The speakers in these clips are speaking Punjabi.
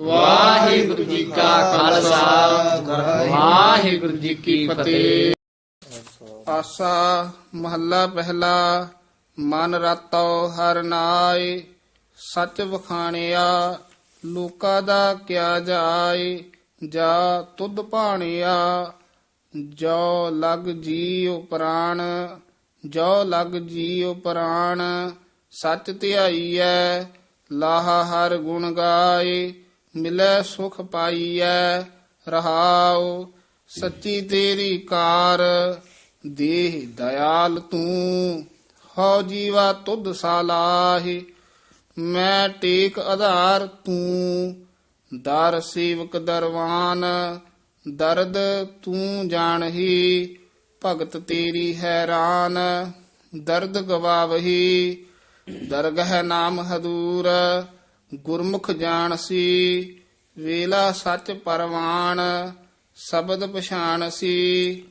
ਵਾਹਿਗੁਰੂ ਜੀ ਕਾ ਖਾਲਸਾ। ਵਾਹਿਗੁਰੂ ਜੀ ਕੀ ਫਤਿਹ। ਆਸਾ ਮਹੱਲਾ ਪਹਿਲਾ, ਮਨ ਰਾਤੋ ਹਰ ਨਾਏ, ਸੱਚ ਵਖਾਣਿਆ, ਲੋਕਾ ਦਾ ਕਿਆ ਜਾਏ, ਜਾ ਤੁਧ ਭਾਣਿਆ, ਜੋ ਲਗ ਜੀਉ ਪ੍ਰਾਣ, ਜੋ ਲਗ ਜੀਉ ਪ੍ਰਾਣ, ਸੱਚ ਧਿਆਈਐ, ਲਾਹਾ ਹਰ ਗੁਣ ਗਾਏ ਮਿਲੈ ਸੁਖ ਪਾਈਐ, ਰਹਾਉ, ਸੱਚੀ ਤੇਰੀ ਕਾਰ, ਦੇਹ ਦਇਆਲ ਤੂੰ। ਹਉ ਜੀਵਾ ਤੁਧ ਸਾਲਾਹੀ ਮੈਂ ਟੇਕ ਆਧਾਰ ਤੂੰ। ਦਰ ਸੇਵਕ ਦਰਵਾਨ, ਦਰਦ ਤੂੰ ਜਾਣਹੀ, ਭਗਤ ਤੇਰੀ ਹੈਰਾਨ, ਦਰਦ ਗਵਾਵਹੀ। ਦਰਗਹ ਨਾਮ ਹਦੂਰ ਗੁਰਮੁਖ ਜਾਣਸੀ, ਵੇਲਾ ਸੱਚ ਪਰਵਾਨ, ਸ਼ਬਦ ਪਛਾਣਸੀ।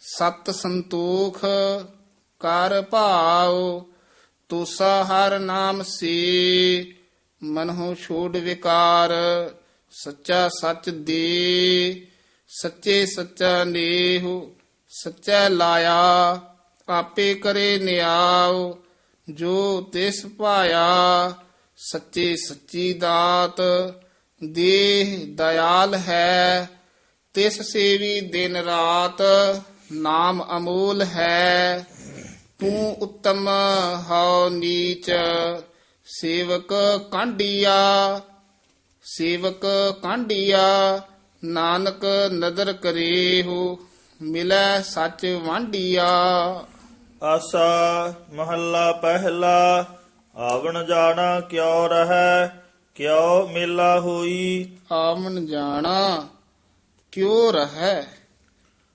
ਸਤ ਸੰਤੋਖ, ਕਰ ਭਾਉ, ਤੁਸਾ ਹਰ ਨਾਮ ਸੀ। ਮਨਹੁ ਛੋੜ ਵਿਕਾਰ, ਸੱਚਾ ਸੱਚ ਦੇ। ਸੱਚੇ ਸੱਚਾ ਨੇਹੁ, ਸੱਚਾ ਲਾਇਆ, ਆਪੇ ਕਰੇ ਨਿਆਉ। ਜੋ ਤਿਸ ਪਾਇਆ ਸੱਚੇ ਸੱਚੀ ਦਾਤ, ਦੇਹ ਦਇਆਲ ਹੈ। ਤਿਸ ਸੇਵੀ ਦਿਨ ਰਾਤ ਨਾਮ ਅਮੋਲ ਹੈ। ਤੂੰ ਉੱਤਮ ਹਉ ਨੀਚ, ਸੇਵਕ ਕਾਂਡੀਆ ਸੇਵਕ ਕਾਂਡੀਆ ਨਾਨਕ ਨਦਰ ਕਰੇਹੋ, ਮਿਲੈ ਸੱਚ ਵਾਂਡੀਆ ਆਸਾ ਮਹੱਲਾ ਪਹਿਲਾ ਆਵਣ ਜਾਣਾ ਕਿਉ ਰਹੈ ਕਿਉ ਮੇਲਾ ਹੋਈ? ਆਮਨ ਜਾਣਾ ਕਿਉ ਰਹੈ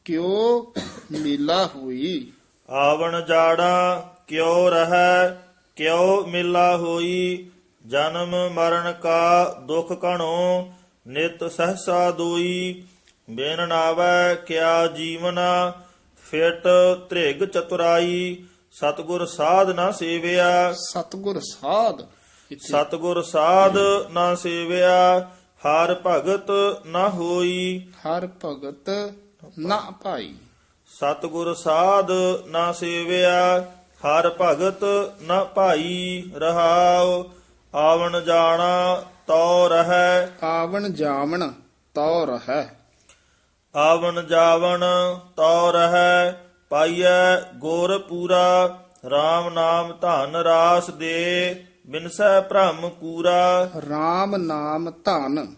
ਕਿਉ ਮੇਲਾ ਹੋਈ? ਆਵਣ ਜਾਣਾ ਕਿਉ ਰਹੈ ਕਿਉ ਮੇਲਾ ਹੋਈ? ਜਨਮ ਮਰਨ ਕਾ ਦੁਖ ਕਣੋ ਨਿਤ ਸਹਸਾ ਦੋਈ। ਬਿਨ ਨਾਵੈ ਕਿਆ ਜੀਵਨਾ ਫਿਟ ਧ੍ਰਿਗ ਚਤੁਰਾਈ। ਸਤਗੁਰ ਸਾਧ ਨਾ ਸੇਵਿਆ। ਸਤਗੁਰ ਸਾਧ ਇੱਥੇ ਸਤਗੁਰ ਸਾਧ ਨਾ ਸੇਵਿਆ ਹਰ ਭਗਤ ਨਾ ਹੋਈ। ਹਰ ਭਗਤ ਨਾ ਭਾਈ ਸਤਗੁਰ ਸਾਧ ਨਾ ਸੇਵਿਆ ਹਰ ਭਗਤ ਨਾ ਭਾਈ ਰਹਾਉ। ਆਵਣ ਜਾਣਾ ਤੋ ਰਹੈ। ਆਵਣ ਜਾਵਣ ਤਉ ਰਹੈ। ਆਵਣ ਜਾਵਣ ਤੋ ਰਹੈ। ਪਾਈਐ ਗੁਰ ਪੂਰਾ RAM ਨਾਮ ਧਨ ਰਾਸ ਦੇ ਬਿਨਸੈ ਭ੍ਰਮ ਕੂਰਾ। RAM ਨਾਮ ਧਨ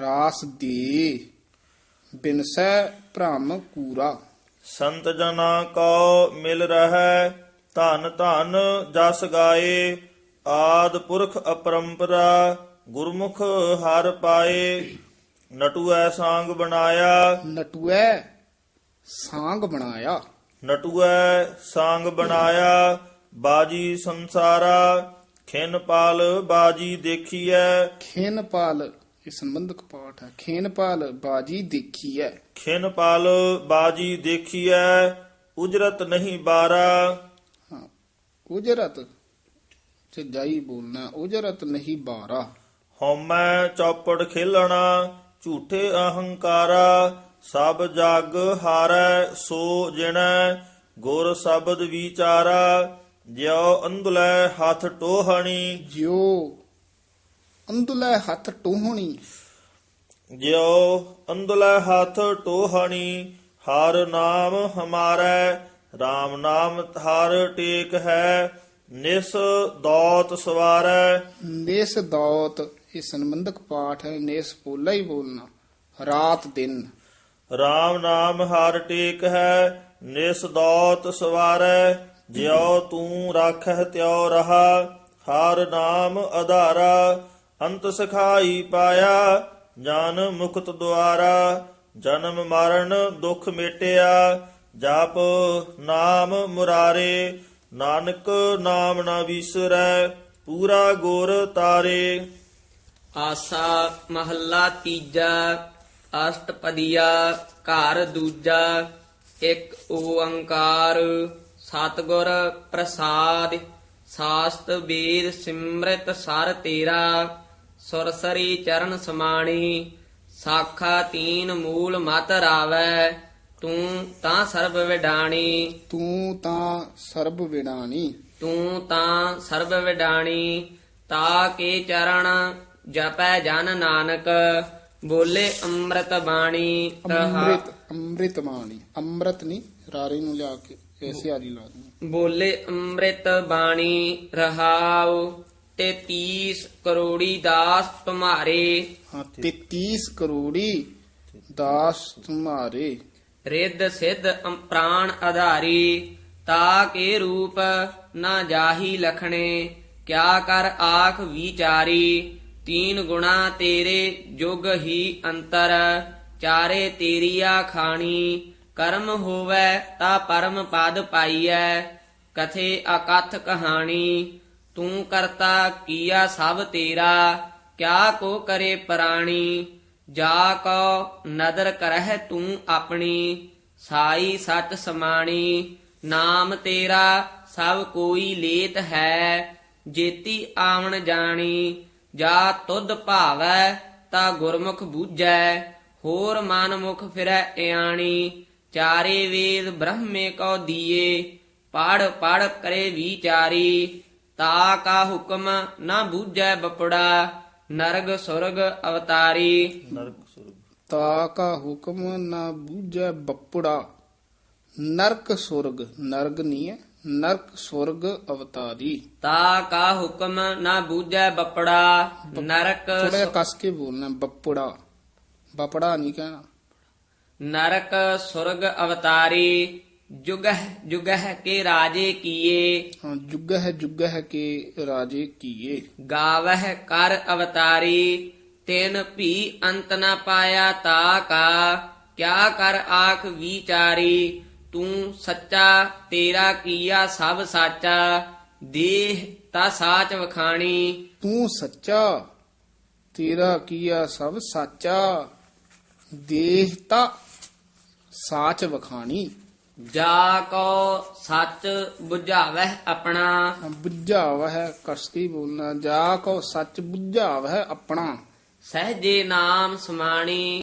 ਰਾਸ ਦੀ ਬਿਨਸੈ ਭ੍ਰਮ ਕੂਰਾ। ਸੰਤ ਜਨਾ ਕੋ ਮਿਲ ਰਹੈ ਧਨ ਧਨ ਜਸ ਗਾਏ ਆਦ ਪੁਰਖ ਅਪਰੰਪਰਾ ਗੁਰਮੁਖ ਹਰ ਪਾਏ। ਨਟੂਐ ਸਾੰਗ ਬਣਾਇਆ। ਨਟੂਐ ਸਾੰਗ ਬਣਾਇਆ। ਨਟੂਐ ਸਾੰਗ ਬਣਾਇਆ ਬਾਜੀ ਸੰਸਾਰਾ ਖਿਨ ਪਾਲ ਬਾਜੀ ਦੇਖੀਐ। ਖੇਨਪਾਲ ਇਹ ਸੰਬੰਧਕ ਪਾਠ ਹੈ। ਖੇਨਪਾਲ ਬਾਜੀ ਦੇਖੀ ਹੈ ਖਿਨ ਪਾਲ ਬਾਜੀ ਦੇਖੀਐ ਉਜਰਤ ਨਹੀਂ ਬਾਰਾ। ਹਾਂ ਉਜਰਤ ਤੇ ਜਾਈ ਬੋਲਣਾ ਉਜਰਤ ਨਹੀਂ ਬਾਰਾ। ਹਉਮੈ ਚੌਪੜ ਖੇਲਣਾ ਝੂਠੇ ਅਹੰਕਾਰਾ। ਸਭ ਜਗ ਹਾਰੈ ਸੋ ਜਿਣੈ ਗੁਰ ਸ਼ਬਦ ਵਿਚਾਰਾ ਜਿਉ ਅੰਧਲੇ ਹੱਥ ਟੋਹਣੀ। ਜਿਉ ਅੰਦੁਲੇ ਹੱਥ ਟੋਹਣੀ। ਜਿਉ ਅੰਧਲੇ ਹੱਥ ਟੋਹਣੀ ਹਰ ਨਾਮ ਹਮਾਰੈ RAM ਨਾਮ ਹਰ ਟੇਕ ਹੈ ਨਿਸ ਦੌਤ ਸਵਾਰੈ। ਨੇਸ ਦੌਤ ਇਹ ਸੰਬੰਧਕ ਪਾਠ ਹੈ ਨੇਸ ਪੋਲਾ ਹੀ ਬੋਲਣਾ ਰਾਤ ਦਿਨ। RAM ਨਾਮ ਹਰ ਟੇਕ ਹੈ, ਨਿਸ ਦੌਤ ਸਵਾਰੈ, ਜਿਉ ਤੂੰ ਰਾਖਹਿ ਤਿਉ ਰਹਾ, ਹਰ ਨਾਮ ਆਧਾਰਾ ਅੰਤ ਸਖਾਈ ਪਾਇਆ, ਜਨ ਮੁਕਤ ਦੁਆਰਾ, ਜਨਮ ਮਰਨ ਦੁਖ ਮੇਟਿਆ, ਜਪ ਨਾਮ ਮੁਰਾਰੇ, ਨਾਨਕ ਨਾਮ ਨਾ ਵਿਸਰੈ, ਪੂਰਾ ਗੁਰ ਤਾਰੇ। ਆਸਾ ਮਹੱਲਾ ਤੀਜਾ। ਅਸ਼ਟਪਦੀਆ ਘਰ ਦੂਜਾ ਇੱਕ ਓੰਕਾਰ ਸਤਿਗੁਰ ਪ੍ਰਸਾਦ ਸਾਸਤ ਵੇਦ ਸਿਮਰਤ ਸਰ ਤੇਰਾ ਸੁਰਸਰੀ ਚਰਨ ਸਮਾਣੀ ਸਾਖਾ ਤੀਨ ਮੂਲ ਮਤ ਰਾਵੈ ਤੂੰ ਤਾਂ ਸਰਬ ਵਿਡਾਣੀ। ਤੂੰ ਤਾਂ ਸਰਬ ਵਿਡਾਣੀ। ਤੂੰ ਤਾਂ ਸਰਬ ਵਿਡਾਣੀ ਤਾ ਕੇ ਚਰਨ ਜਪੈ ਜਨ ਨਾਨਕ ਬੋਲੇ ਅੰਮ੍ਰਿਤ ਬਾਣੀ ਅੰਮ੍ਰਿਤ ਅੰਮ੍ਰਿਤ ਬਾਣੀ। ਅੰਮ੍ਰਿਤ ਨਹੀਂ ਰਾਰੇ ਨੂੰ ਲਿਆ ਕੇ ਐਸੀ ਆਰੀ ਲਾ ਦੂੰ ਬੋਲੇ ਅੰਮ੍ਰਿਤ ਬਾਣੀ ਰਹਾਉ ਤੇ 30 ਕਰੋੜੀ ਦਾਸ ਤੁਮਾਰੇ। ਹਾਂ 33 ਕਰੋੜੀ ਦਾਸ ਤੁਮਾਰੇ। ਰਿੱਧ ਸਿੱਧ ਅੰ- ਪ੍ਰਾਣ ਆਧਾਰੀ ਤਾ ਕੇ ਰੂਪ ਨਾ ਜਾਹੀ ਲਖਣੇ ਕਿਆ ਕਰ ਆਖ ਵਿਚਾਰੀ। ਤੀਨ ਗੁਣਾ ਤੇਰੇ ਜੁਗ ਹੀ ਅੰਤਰ, ਚਾਰੇ ਤੇਰੀਆ ਖਾਣੀ। ਕਰਮ ਹੋਵੇ ਤਾ ਪਰਮ ਪਦ ਪਾਈਐ, ਕਥੇ ਅਕਥ ਕਹਾਣੀ। ਤੂੰ ਕਰਤਾ ਕੀਆ ਸਭ ਤੇਰਾ, ਕਿਆ ਕੋ ਕਰੇ ਪ੍ਰਾਣੀ। ਜਾ ਕੋ ਨਦਰ ਕਰਹਿ ਤੂੰ ਆਪਣੀ, ਸਾਈ ਸੱਚ ਸਮਾਣੀ। ਨਾਮ ਤੇਰਾ ਸਭ ਕੋਈ ਲੇਤ ਹੈ, ਜੇਤੀ ਆਵਣ ਜਾਣੀ। ਜਾ ਤੁਧ ਭਾਵੈ ਤਾ ਗੁਰਮੁਖ ਬੂਝੈ ਹੋਰ ਮਨ ਮੁਖ ਫਿਰੈ ਇਆਣੀ। ਚਾਰੇ ਵੇਦ ਬ੍ਰਹਮੇ ਕੋ ਦੀਏ ਪੜ ਪੜ ਕਰੇ ਵਿਚਾਰੀ। ਤਾ ਕਾ ਹੁਕਮ ਨਾ ਬੂਝੈ ਬਪੜਾ ਨਰਗ ਸੁਰਗ ਅਵਤਾਰੀ। ਨਰਕ ਸੁਰਗ। ਤਾ ਕਾ ਹੁਕਮ ਨਾ ਬੂਝੈ ਬੱਪੜਾ ਨਰਕ ਸੁਰਗ। ਨਰਗ ਨਹੀਂ ਹੈ? ਨਰਕ ਸੁਰਗ ਅਵਤਾਰੀ। ਤਾ ਕਾ ਹੁਕਮ ਨਾ ਬੂਝੈ ਬਪੜਾ ਨਰਕ ਥੋੜਾ ਜਿਹਾ ਕੱਸ ਕੇ ਬੋਲਣਾ ਬੱਪੜਾ। ਬਪੜਾ ਨਹੀਂ ਕਹਿਣਾ। ਨਰਕ ਸੁਰਗ ਅਵਤਾਰੀ ਜੁਗਹ ਜੁਗਹ ਕੇ ਰਾਜੇ ਕੀਏ। ਹਾਂ ਜੁਗ ਹੈ ਜੁਗ ਹੈ ਕਿ ਰਾਜੇ ਕੀਏ। ਗਾਵਹਿ ਕਰ ਅਵਤਾਰੀ ਤਿਨ ਭੀ ਅੰਤ ਨ ਪਾਇਆ ਤਾ ਕਾ। ਕਿਆ ਕਰ ਆਖ ਵਿਚਾਰੀ ਤੂੰ ਸੱਚਾ ਤੇਰਾ ਕੀਆ ਸਭ ਸਾਚਾ ਦੇਹ ਤਾ ਸਾਚ ਵਖਾਣੀ। ਤੂੰ ਸੱਚਾ ਤੇਰਾ ਕੀਆ ਸਭ ਸਾਚਾ ਦੇਹਤਾ ਸਾਚ ਵਖਾਣੀ। ਜਾ ਕੋ ਸੱਚ 부ਝਾਵਹਿ ਆਪਣਾ। ਬੁੱਝਾਵ ਹੈ ਕਸ ਕੇ ਹੀ ਬੋਲਣਾ? ਜਾ ਕੋ ਸੱਚ ਬੁੱਝਾਵ ਹੈ ਆਪਣਾ। ਸਹਜੇ ਨਾਮ ਸਮਾਣੀ।